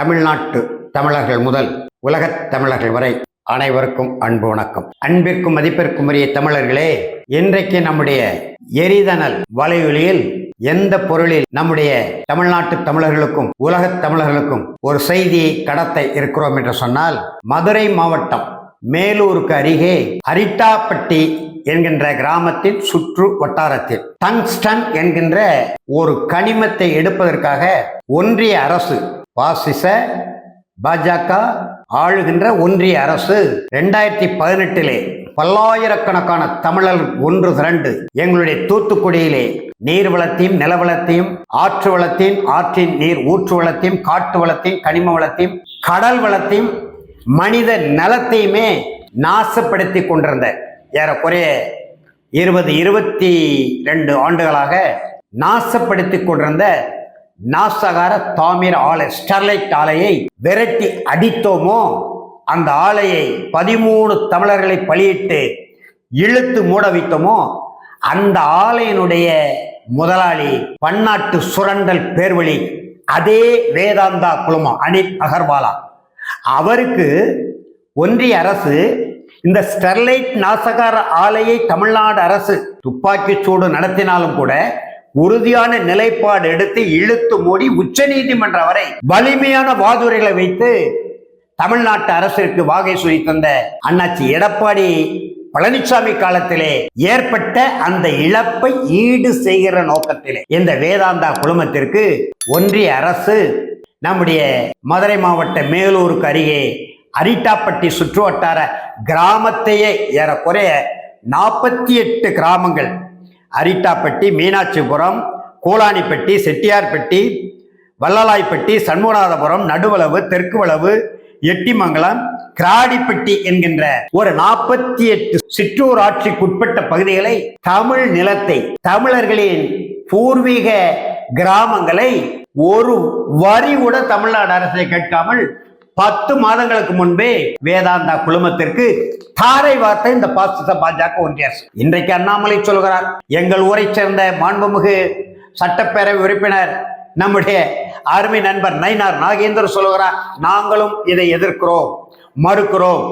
தமிழ்நாட்டு தமிழர்கள் முதல் உலகத் தமிழர்கள் வரை அனைவருக்கும் அன்பு வணக்கம். அன்பிற்கும் மதிப்பிற்கும் உரிய தமிழர்களே இன்றைக்கு நம்முடைய எரிதனல் வலையொலியில் எந்த பொருளில் நம்முடைய தமிழ்நாட்டு தமிழர்களுக்கும் உலகத் தமிழர்களுக்கும் ஒரு செய்தியை கடத்த இருக்கிறோம் என்று சொன்னால் மதுரை மாவட்டம் மேலூருக்கு அருகே அரிட்டாப்பட்டி என்கின்ற கிராமத்தின் சுற்று வட்டாரத்தில் டங்ஸ்டன் என்கின்ற ஒரு கனிமத்தை எடுப்பதற்காக ஒன்றிய அரசு பாசிச பாஜக ஆளுகின்ற ஒன்றிய அரசு ரெண்டாயிரத்தி பதினெட்டிலே பல்லாயிரக்கணக்கான தமிழர் ஒன்று திரண்டு எங்களுடைய தூத்துக்குடியிலே நீர் வளத்தையும் நிலவளத்தையும் ஆற்று வளத்தையும் ஆற்றின் நீர் ஊற்று வளத்தையும் காட்டு வளத்தையும் கனிம வளத்தையும் கடல் வளத்தையும் மனித நலத்தையுமே நாசப்படுத்தி கொண்டிருந்த ஏறக்குறைய இருபது இருபத்தி ரெண்டு ஆண்டுகளாக நாசப்படுத்தி கொண்டிருந்த நாசகார தாமிர ஆலை ஸ்டெர்லைட் ஆலையை விரட்டி அடித்தோமோ அந்த ஆலையை பதிமூணு தமிழர்களை பலியிட்டு இழுத்து மூட வைத்தோமோ அந்த ஆலையினுடைய முதலாளி பன்னாட்டு சுரண்டல் பேர்வழி அதே வேதாந்தா குழுமம் அனில் அகர்வாலா. அவருக்கு ஒன்றிய அரசு இந்த ஸ்டெர்லைட் நாசகார ஆலையை தமிழ்நாடு அரசு துப்பாக்கிச் சூடு நடத்தினாலும் கூட உறுதியான நிலைப்பாடு எடுத்து இழுத்து மூடி உச்ச நீதிமன்றம் வரை வலிமையான வாதுரைகளை வைத்து தமிழ்நாட்டு அரசிற்கு வாகை சுரி தந்த அண்ணாச்சி எடப்பாடி பழனிசாமி காலத்திலே ஏற்பட்ட அந்த இழப்பை ஈடு செய்கிற நோக்கத்திலே இந்த வேதாந்தா குழுமத்திற்கு ஒன்றிய அரசு நம்முடைய மதுரை மாவட்ட மேலூருக்கு அருகே அரிட்டாப்பட்டி சுற்றுவட்டார கிராமத்தையே ஏறக்குறைய நாற்பத்தி எட்டு கிராமங்கள் அரிட்டாப்பட்டி மீனாட்சிபுரம் கூலானிப்பட்டி செட்டியார்பட்டி வள்ளலாய்ப்பட்டி சண்முகநாதபுரம் நடுவளவு தெற்கு வளவு எட்டிமங்கலம் கிராடிப்பட்டி என்கின்ற ஒரு நாற்பத்தி எட்டு சிற்றூராட்சிக்குட்பட்ட பகுதிகளை தமிழ் நிலத்தை தமிழர்களின் பூர்வீக கிராமங்களை ஒரு வரி கூட தமிழ்நாடு அரசை கேட்காமல் பத்து மாதங்களுக்கு முன்பே வேதாந்தா குழுமத்திற்கு தாரை வார்த்தை இந்த பாசிச பாஜக ஒன்றிய அரசு இன்றைக்கு அண்ணாமலை சொல்கிறார் எங்கள் ஊரை சேர்ந்த மாண்புமிகு சட்டப்பேரவை உறுப்பினர் நம்முடைய அருமை நண்பர் நயினார் நாகேந்தர் சொல்கிறார் நாங்களும் இதை எதிர்க்கிறோம் மறுக்கிறோம்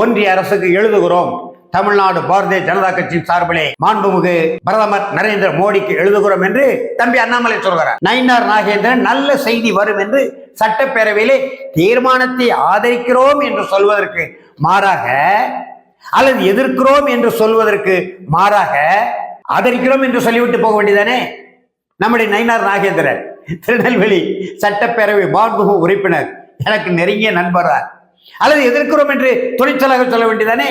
ஒன்றிய அரசுக்கு எழுதுகிறோம். தமிழ்நாடு பாரதிய ஜனதா கட்சியின் சார்பிலே மாண்புமிகு பிரதமர் நரேந்திர மோடிக்கு எழுதுகிறோம் என்று தம்பி அண்ணாமலை சொல்கிறார். நயினார் நாகேந்திரன் நல்ல செய்தி வரும் என்று சட்டப்பேரவையிலே தீர்மானத்தை ஆதரிக்கிறோம் என்று சொல்வதற்கு மாறாக அல்லது எதிர்க்கிறோம் என்று சொல்வதற்கு மாறாக ஆதரிக்கிறோம் என்று சொல்லிவிட்டு போக வேண்டியதானே? நம்முடைய நயினார் நாகேந்திரன் திருநெல்வேலி சட்டப்பேரவை மாண்புகு உறுப்பினர் எனக்கு நெருங்கிய நண்பரார். அல்லது எதிர்க்கிறோம் என்று துணிச்சலாக சொல்ல வேண்டியதானே?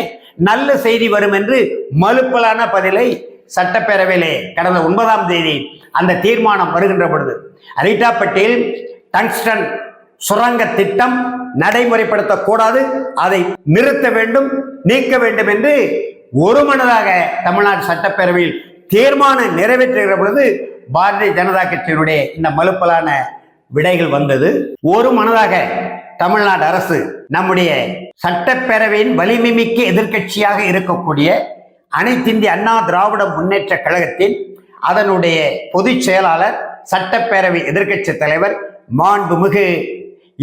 நல்ல செய்தி வரும் என்று மலுப்பலான பதிலை சட்டப்பேரவையிலே கடந்த ஒன்பதாம் தேதி அந்த தீர்மானம் வருகின்ற பொழுது பட்டேல் டங்ஸ்டன் சுரங்க திட்டம் நடைமுறைப்படுத்தக்கூடாது. அதை நிறுத்த வேண்டும் நீக்க வேண்டும் என்று ஒரு மனதாக தமிழ்நாடு சட்டப்பேரவையில் தீர்மானம் நிறைவேற்றுகிற பொழுது பாரதிய ஜனதா கட்சியினுடைய இந்த மலுப்பலான விடைகள் வந்தது. ஒரு மனதாக தமிழ்நாடு அரசு நம்முடைய சட்டப்பேரவையின் வலிமை மிக்க எதிர்க்கட்சியாக இருக்கக்கூடிய அனைத்திந்திய அண்ணா திராவிட முன்னேற்ற கழகத்தின் அதனுடைய பொதுச் செயலாளர் சட்டப்பேரவை எதிர்க்கட்சி தலைவர் மாண்புமிகு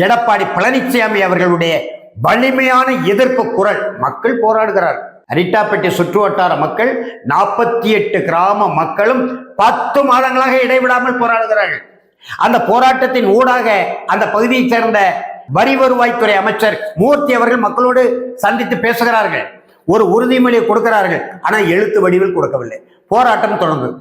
எடப்பாடி பழனிசாமி அவர்களுடைய வலிமையான எதிர்ப்பு குரல் மக்கள் போராடுகிறார் அரிட்டாப்பட்டி சுற்று வட்டார மக்கள் நாற்பத்தி எட்டு கிராம மக்களும் பத்து மாதங்களாக இடைவிடாமல் போராடுகிறார்கள். அந்த போராட்டத்தின் ஊடாக அந்த பகுதியைச் சேர்ந்த வரி வருவாய்த்துறை அமைச்சர் மூர்த்தி அவர்கள் மக்களோடு சந்தித்து பேசுகிறார்கள். ஒரு உறுதிமொழியை கொடுக்கிறார்கள். ஆனால் எழுத்து வடிவில் கொடுக்கவில்லை. போராட்டம் தொடர்ந்தது.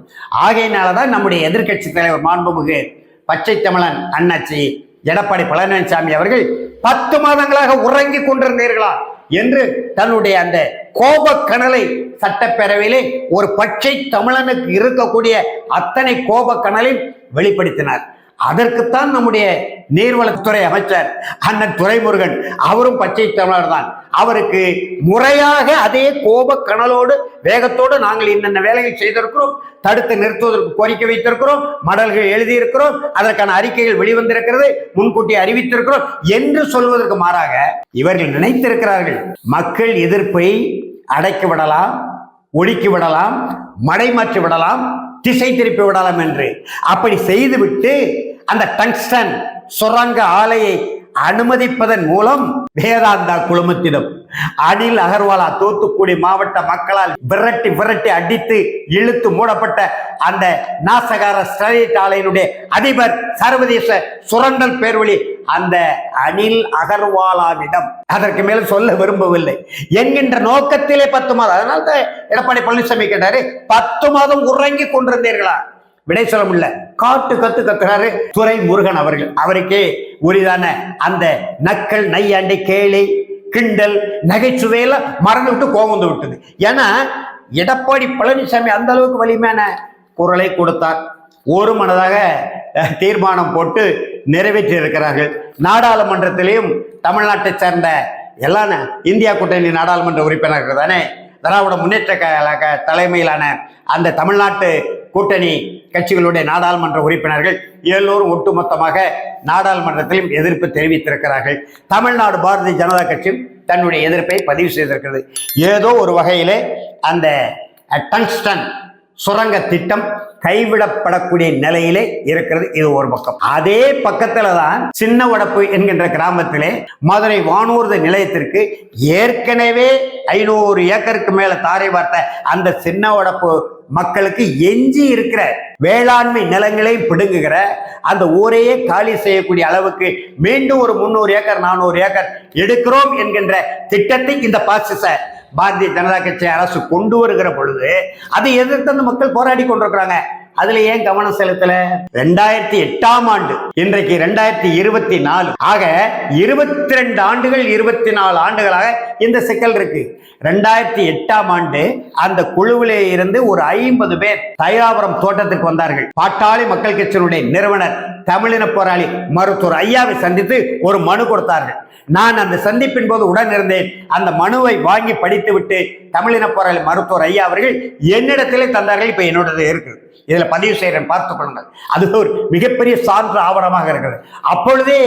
ஆகையினாலதான் நம்முடைய எதிர்க்கட்சி தலைவர் மாண்புமிகு பச்சை தமிழன் அண்ணாச்சி எடப்பாடி பழனிசாமி அவர்கள் பத்து மாதங்களாக உறங்கி கொண்டிருந்தீர்களா என்று தன்னுடைய அந்த கோபக்கணலை சட்டப்பேரவையிலே ஒரு பச்சை தமிழனுக்கு இருக்கக்கூடிய அத்தனை கோபக்கணலையும் வெளிப்படுத்தினார். அதற்குத்தான் நம்முடைய நீர்வளத்துறை அமைச்சர் அண்ணன் துரைமுருகன் அவரும் பச்சை தமிழர் தான் அவருக்கு முறையாக அதே கோப கணலோடு வேகத்தோடு நாங்கள் என்னென்ன வேலைகள் செய்திருக்கிறோம். தடுத்து நிறுத்துவதற்கு கோரிக்கை வைத்திருக்கிறோம். மடல்கள் எழுதியிருக்கிறோம். அதற்கான அறிக்கைகள் வெளிவந்திருக்கிறது. முன்கூட்டி அறிவித்திருக்கிறோம் என்று சொல்வதற்கு மாறாக இவர்கள் நினைத்திருக்கிறார்கள் மக்கள் எதிர்ப்பை அடக்கி விடலாம் ஒடுக்கி விடலாம் மடைமாற்றி விடலாம் திசை திருப்பி விடலாம் என்று. அப்படி செய்துவிட்டு அந்த டங்ஸ்டன் சுரங்க ஆலையை அனுமதிப்பதன் மூலம் வேதாந்தா குழுமத்திடம் அனில் அகர்வாலா தூத்துக்குடி மாவட்ட மக்களால் விரட்டி விரட்டி அடித்து இழுத்து மூடப்பட்ட அந்த நாசகார ஸ்டெர்லைட் ஆலையினுடைய அதிபர் சர்வதேச சுரண்டல் பேர்வழி அந்த அனில் அகர்வாலாவிடம். அதற்கு மேல சொல்ல விரும்பவில்லை. என்கின்ற நோக்கத்திலே பத்து மாதம். அதனால தான் எடப்பாடி பழனிசாமி கேட்டாரு பத்து மாதம் உறங்கி கொண்டிருந்தீர்களா? விடை சொல்ல முடியல. காட்டு கத்து கத்துறாரு துரை முருகன் அவர்கள். அவருக்கே உரிதான அந்த நக்கல் நையாண்டி கேலி கிண்டல் நகைச்சுவையெல்லாம் மறந்து விட்டு கோபம் வந்து விட்டது. ஏன்னா எடப்பாடி பழனிசாமி அந்த அளவுக்கு வலிமையான குரலை கொடுத்தார். ஒரு மனதாக தீர்மானம் போட்டு நிறைவேற்றி இருக்கிறார்கள் தமிழ்நாட்டை சேர்ந்த எல்லாம் இந்தியா கூட்டணி நாடாளுமன்ற உறுப்பினர்கள் தானே திராவிட முன்னேற்ற கழக தலைமையிலான அந்த தமிழ்நாட்டு கூட்டணி கட்சிகளுடைய நாடாளுமன்ற உறுப்பினர்கள் எல்லோரும் ஒட்டுமொத்தமாக நாடாளுமன்றத்திலும் எதிர்ப்பு தெரிவித்திருக்கிறார்கள். தமிழ்நாடு பாரதிய ஜனதா கட்சியும் தன்னுடைய எதிர்ப்பை பதிவு செய்திருக்கிறது. ஏதோ ஒரு வகையிலே அந்த டங்ஸ்டன் சுரங்க திட்டம் கைவிடப்படக்கூடிய நிலையிலே இருக்கிறது. இது ஒரு பக்கம். அதே பக்கத்துல தான் சின்ன உடப்பு என்கின்ற கிராமத்திலே மதுரை வானூர்தி நிலையத்திற்கு ஏற்கனவே ஐநூறு ஏக்கருக்கு மேல தாரை பார்த்த அந்த சின்ன உடப்பு மக்களுக்கு எஞ்சி இருக்கிற வேளாண்மை நிலங்களை பிடுங்குகிற அந்த ஊரையே காலி செய்யக்கூடிய அளவுக்கு மீண்டும் ஒரு முந்நூறு ஏக்கர் நானூறு ஏக்கர் எடுக்கிறோம் என்கின்ற திட்டத்தை இந்த பாசிச பாரதிய ஜனதா கட்சி அரசு கொண்டு வருகிற பொழுது அதை எதிர்த்து அந்த மக்கள் போராடி கொண்டிருக்கிறாங்க. அதுல ஏன் கவனம் செலுத்தல? ரெண்டாயிரத்தி எட்டாம் ஆண்டு இன்றைக்கு ரெண்டாயிரத்தி இருபத்தி நாலு. ஆக இருபத்தி ரெண்டு ஆண்டுகள் இருபத்தி நாலு ஆண்டுகளாக இந்த சிக்கல் இருக்கு. ரெண்டாயிரத்தி எட்டாம் ஆண்டு அந்த குழுவிலே இருந்து ஒரு ஐம்பது பேர் தயாபுரம் தோட்டத்துக்கு வந்தார்கள். பாட்டாளி மக்கள் கட்சியினுடைய நிறுவனர் தமிழின போராளி மருத்துவர் ஐயாவை சந்தித்து ஒரு மனு கொடுத்தார்கள். நான் அந்த சந்திப்பின் போது உடன் இருந்தேன். அந்த மனுவை வாங்கி படித்துவிட்டு தமிழின போராளி மருத்துவர் ஐயா அவர்கள் என்னிடத்திலே தந்தார்கள். இப்ப என்னோடது இருக்கு. இதுல பதிவு செய்கிறேன் பார்த்துக் கொள்ளுங்கள். அது ஒரு மிகப்பெரிய சான்று ஆவணமாக இருக்கிறது. அப்பொழுதே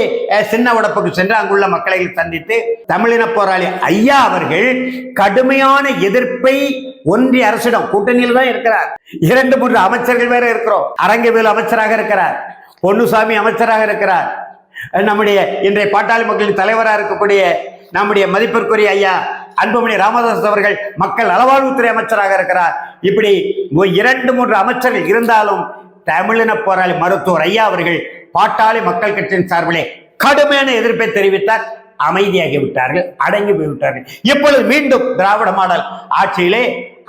சின்ன உடப்புக்கு சென்று அங்குள்ள மக்களை சந்தித்து தமிழின போராளி ஐயா அவர்கள் கடுமையான எதிர்ப்பை ஒன்றிய அரசிடம் கூட்டணியில் தான் இருக்கிறார். இரண்டு மூன்று அமைச்சர்கள் வேற இருக்கிறோம். அரங்கவியல் அமைச்சராக இருக்கிறார். பொன்னுசாமி அமைச்சராக இருக்கிறார். நம்முடைய இன்றைய பாட்டாளி மக்களின் தலைவராக இருக்கக்கூடிய நம்முடைய மதிப்பிற்குரிய ஐயா அன்புமணி ராமதாஸ் அவர்கள் மக்கள் நலவாழ்வுத்துறை அமைச்சராக இருக்கிறார். இப்படி இரண்டு மூன்று அமைச்சர்கள் இருந்தாலும் தமிழின போராளி மருத்துவர் ஐயா அவர்கள் பாட்டாளி மக்கள் கட்சியின் சார்பிலே கடுமையான எதிர்ப்பை தெரிவித்தார் அமைதியாகி விட்டார்கள் அடங்கி போய்விட்டார்கள். இப்பொழுது மீண்டும் திராவிட மாடல் ஆட்சியிலே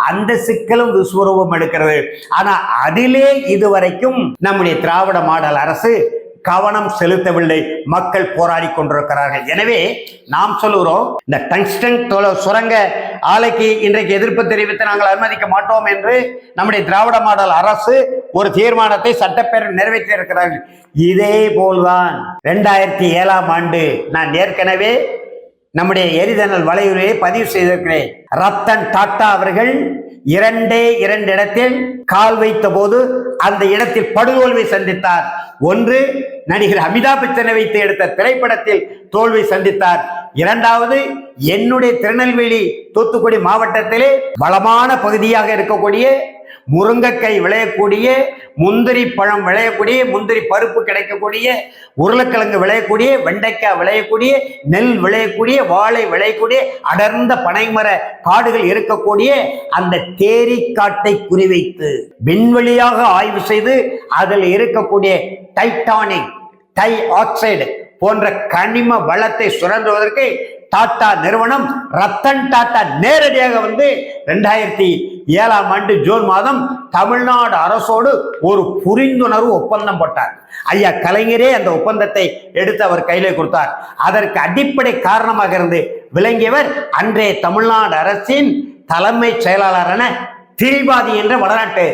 அந்த சிக்கலும் விஸ்வரூபம் எடுக்கிறது. ஆனா அதிலே இதுவரைக்கும் நம்முடைய திராவிட மாடல் அரசு கவனம் செலுத்தவில்லை. மக்கள் போராடி கொண்டிருக்கிறார்கள். எனவே நாம் சொல்லுகிறோம் இந்த டங்ஸ்டன் சுரங்க ஆலைக்கு இன்றைக்கு எதிர்ப்பு தெரிவித்து நாங்கள் அனுமதிக்க மாட்டோம் என்று நம்முடைய திராவிட மாடல் அரசு ஒரு தீர்மானத்தை சட்டப்பேரவை நிறைவேற்றி இருக்கிறார்கள் இதே போல்தான் ரெண்டாயிரத்தி ஏழாம் ஆண்டு நான் ஏற்கனவே நம்முடைய எரிதனல் வலையுறையை பதிவு செய்திருக்கிறேன். ரத்தன் டாட்டா அவர்கள் இரண்டே இரண்டு இடத்தில் கால் வைத்த போது அந்த இடத்தில் படுதோல்வி சந்தித்தார். ஒன்று நடிகர் அமிதாப் பச்சனை வைத்து எடுத்த திரைப்படத்தில் தோல்வி சந்தித்தார். இரண்டாவது என்னுடைய திருநெல்வேலி தூத்துக்குடி மாவட்டத்திலே வளமான பகுதியாக இருக்கக்கூடிய முருங்கைக்காய் விளையக்கூடிய முந்திரி பழம் விளையக்கூடிய முந்திரி பருப்பு கிடைக்கக்கூடிய உருளைக்கிழங்கு விளையக்கூடிய வெண்டைக்காய் விளையக்கூடிய நெல் விளையக்கூடிய வாழை விளையக்கூடிய அடர்ந்த பனைமர காடுகள் இருக்கக்கூடிய அந்த தேரி காட்டை குறிவைத்து விண்வெளியாக ஆய்வு செய்து அதில் இருக்கக்கூடிய டைட்டானிக் டை ஆக்சைடு போன்ற கனிம வளத்தை சுரண்டுவதற்கு டாடா நிறுவனம் ரத்தன் டாடா நேரடியாக வந்து ரெண்டாயிரத்தி ஏழாம் ஆண்டு ஜூன் மாதம் தமிழ்நாடு அரசோடு ஒரு புரிந்துணர்வு ஒப்பந்தம் போட்டார். ஐயா கலைஞரே அந்த ஒப்பந்தத்தை எடுத்து அவர் கையிலே கொடுத்தார். அதற்கு அடிப்படை காரணமாக இருந்து விளங்கியவர் அன்றைய தமிழ்நாடு அரசின் தலைமைச் செயலாளரான திரிபாதி என்ற வடநாட்டு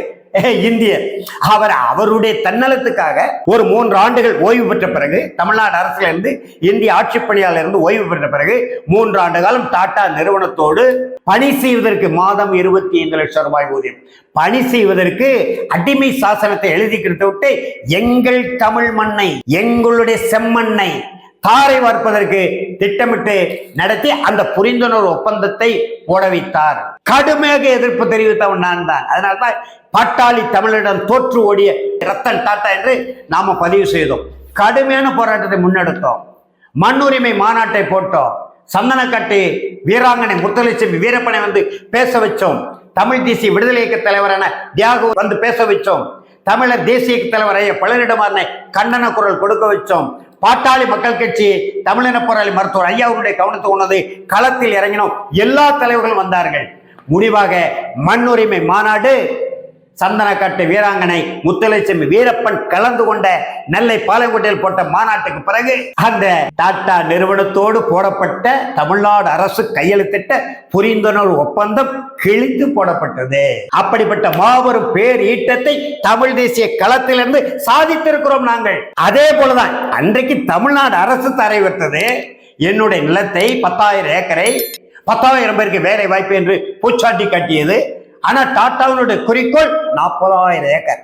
இந்தியர் அவர் அவருடைய தன்னலத்துக்காக ஒரு மூன்று ஆண்டுகள் ஓய்வு பெற்ற பிறகு தமிழ்நாடு அரசுல இருந்து இந்திய ஆட்சி பணியாளர் இருந்து ஓய்வு பெற்ற பிறகு மூன்று ஆண்டு காலம் டாடா நிறுவனத்தோடு பணி செய்வதற்கு மாதம் இருபத்தி ஐந்து லட்சம் ரூபாய் ஊதியம். பணி செய்வதற்கு அடிமை சாசனத்தை எழுதி கொடுத்து விட்டு எங்கள் தமிழ் மண்ணை எங்களுடைய செம்மண்ணை தாரை வார்ப்பதற்கு திட்டமிட்டு நடத்தி அந்த புரிந்துணர்வு ஒப்பந்தத்தை போட வைத்தார். கடுமையாக எதிர்ப்பு தெரிவித்தவன் நான் தான். அதனால்தான் பாட்டாளி தமிழரிடம் தோற்று ஓடிய ரத்தன் டாட்டா என்று நாம பதிவு செய்தோம். கடுமையான போராட்டத்தை முன்னெடுத்தோம். மண்ணுரிமை மாநாட்டை போட்டோம். சந்தனக்கட்டு வீராங்கனை முத்தலட்சுமி வீரப்பனை வந்து பேச வச்சோம். தமிழ் தேசிய விடுதலை இயக்க தலைவரான தியாகு வந்து பேச வச்சோம். தமிழர் தேசிய தலைவர் ஐயா பழனிடமான கண்டன குரல் கொடுக்க வச்சோம். பாட்டாளி மக்கள் கட்சி தமிழின போராளி மருத்துவர் ஐயாவுடைய கவனத்தை உணர்ந்து களத்தில் இறங்கினோம். எல்லா தலைவர்களும் வந்தார்கள். முடிவாக மண்ணுரிமை மாநாடு சந்தனக்கட்டு வீராங்கனை முத்துலட்சுமி வீரப்பன் கலந்து கொண்ட நெல்லை பாளையங்கோட்டையில் போட்ட மாநாட்டுக்கு பிறகு அந்த டாடா நிறுவனத்தோடு போடப்பட்ட தமிழ்நாடு அரசு கையெழுத்திட்ட புரிந்துணர்வு ஒப்பந்தம் கிழித்து போடப்பட்டது. அப்படிப்பட்ட மாபெரும் பேர் ஈட்டத்தை தமிழ் தேசிய களத்திலிருந்து சாதித்திருக்கிறோம் நாங்கள். அதே போலதான் அன்றைக்கு தமிழ்நாடு அரசு தரை வைத்தது என்னுடைய நிலத்தை பத்தாயிரம் ஏக்கரை பத்தாயிரம் பேருக்கு வேலை வாய்ப்பு என்று பூச்சாட்டி கட்டியது. ஆனா டாட்டாவினுடைய குறிக்கோள் நாற்பதாயிரம் ஏக்கர்.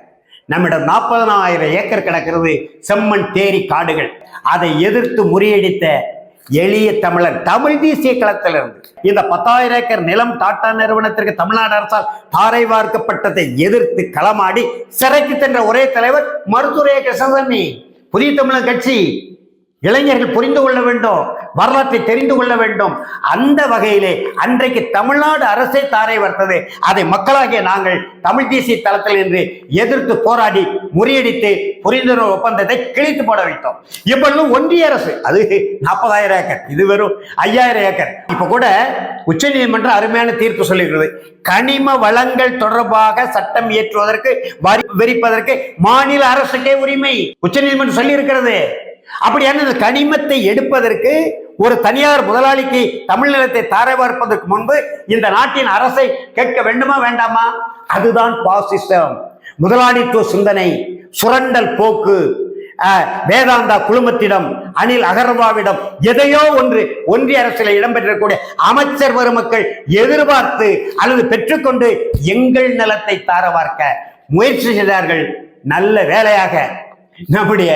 நம்மிடம் நாற்பதனாயிரம் ஏக்கர் கிடக்கிறது செம்மண் தேரி காடுகள். அதை எதிர்த்து முறியடித்த எளிய தமிழர் தமிழ் தேசிய களத்திலிருந்து. இந்த பத்தாயிரம் ஏக்கர் நிலம் டாடா நிறுவனத்திற்கு தமிழ்நாடு அரசால் தாரை வார்க்கப்பட்டதை எதிர்த்து களமாடி சிறைக்கு சென்ற ஒரே தலைவர் மருத்துவ கிருஷ்ணசாமி புதிய தமிழர் கட்சி இளைஞர்கள் புரிந்து கொள்ள வேண்டும் வரலாற்றை தெரிந்து கொள்ள வேண்டும். அந்த வகையிலே அன்றைக்கு தமிழ்நாடு அரசே தாரை வர்த்தது அதை மக்களாகிய நாங்கள் தமிழ் தேசிய தளத்தில் என்று எதிர்த்து போராடி முறியடித்து புரிந்துணர்வு ஒப்பந்தத்தை கிழித்து போட வைத்தோம். இப்பொழுதும் ஒன்றிய அரசு அது நாற்பதாயிரம் ஏக்கர் இது வெறும் ஐயாயிரம் ஏக்கர். இப்ப கூட உச்ச நீதிமன்றம் அருமையான தீர்ப்பு சொல்லியிருக்கிறது. கனிம வளங்கள் தொடர்பாக சட்டம் இயற்றுவதற்கு வரி விரிப்பதற்கு மாநில அரசுக்கே உரிமை. உச்ச நீதிமன்றம் சொல்லி இருக்கிறது அப்படியான இந்த கனிமத்தை எடுப்பதற்கு ஒரு தனியார் முதலாளிக்கு தமிழ் நிலத்தை தாரை பார்ப்பதற்கு முன்பு இந்த நாட்டின் அரசை கேட்க வேண்டுமா வேண்டாமா? அதுதான் பாசிசம். முதலாளித்துவ சிந்தனை சுரண்டல் போக்கு. வேதாந்தா குழுமத்திடம் அனில் அகர்வாவிடம் எதையோ ஒன்று ஒன்றிய அரசில் இடம்பெற்றக்கூடிய அமைச்சர் பெருமக்கள் எதிர்பார்த்து அல்லது பெற்றுக்கொண்டு எங்கள் நிலத்தை தாரவார்க்க முயற்சி செய்தார்கள். நல்ல வேலையாக நம்முடைய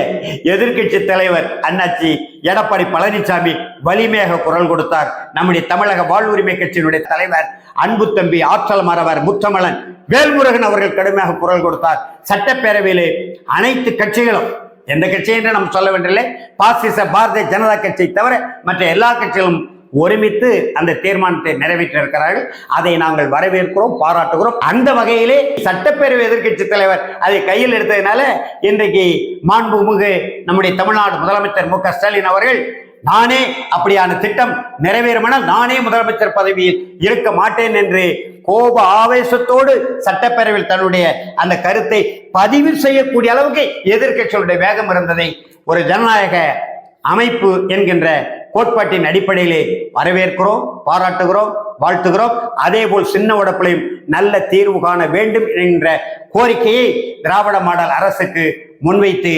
எதிர்க்கட்சி தலைவர் அண்ணாச்சி எடப்பாடி பழனிசாமி வலிமையாக குரல் கொடுத்தார். நம்முடைய தமிழக வாழ்வுரிமை கட்சியினுடைய தலைவர் அன்பு தம்பி ஆற்றல் மறவர் முத்தமலன் வேல்முருகன் அவர்கள் கடுமையாக குரல் கொடுத்தார். சட்டப்பேரவையிலே அனைத்து கட்சிகளும் எந்த கட்சி என்று நாம் சொல்ல வேண்டிய பாசிச பாரதிய ஜனதா கட்சியை தவிர மற்ற எல்லா கட்சிகளும் ஒருமித்து அந்த தீர்மானத்தை நிறைவேற்றிருக்கிறார்கள் அதை நாங்கள் வரவேற்கிறோம் பாராட்டுகிறோம். அந்த வகையிலே சட்டப்பேரவை எதிர்க்கட்சி தலைவர் அதை கையில் எடுத்ததுனால இன்றைக்கு மாண்புமிகு நம்முடைய தமிழ்நாடு முதலமைச்சர் மு க ஸ்டாலின் அவர்கள் நானே அப்படியான திட்டம் நிறைவேறுமானால் நானே முதலமைச்சர் பதவியில் இருக்க மாட்டேன் என்று கோப ஆவேசத்தோடு சட்டப்பேரவையில் தன்னுடைய அந்த கருத்தை பதிவு செய்யக்கூடிய அளவுக்கு எதிர்க்கட்சிகளுடைய வேகம் இருந்ததை ஒரு ஜனநாயக அமைப்பு என்கின்ற கோட்பாட்டின் அடிப்படையிலே வரவேற்கிறோம் பாராட்டுகிறோம் வாழ்த்துகிறோம். அதே போல் சின்ன உடப்பிலையும் நல்ல தீர்வு காண வேண்டும் என்கின்ற கோரிக்கையை திராவிட மாடல் அரசுக்கு முன்வைத்து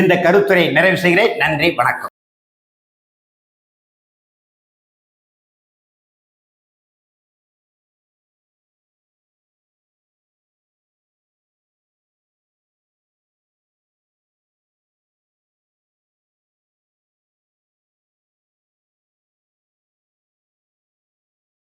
இந்த கருத்துரை நிறைவு செய்கிறேன். நன்றி வணக்கம்.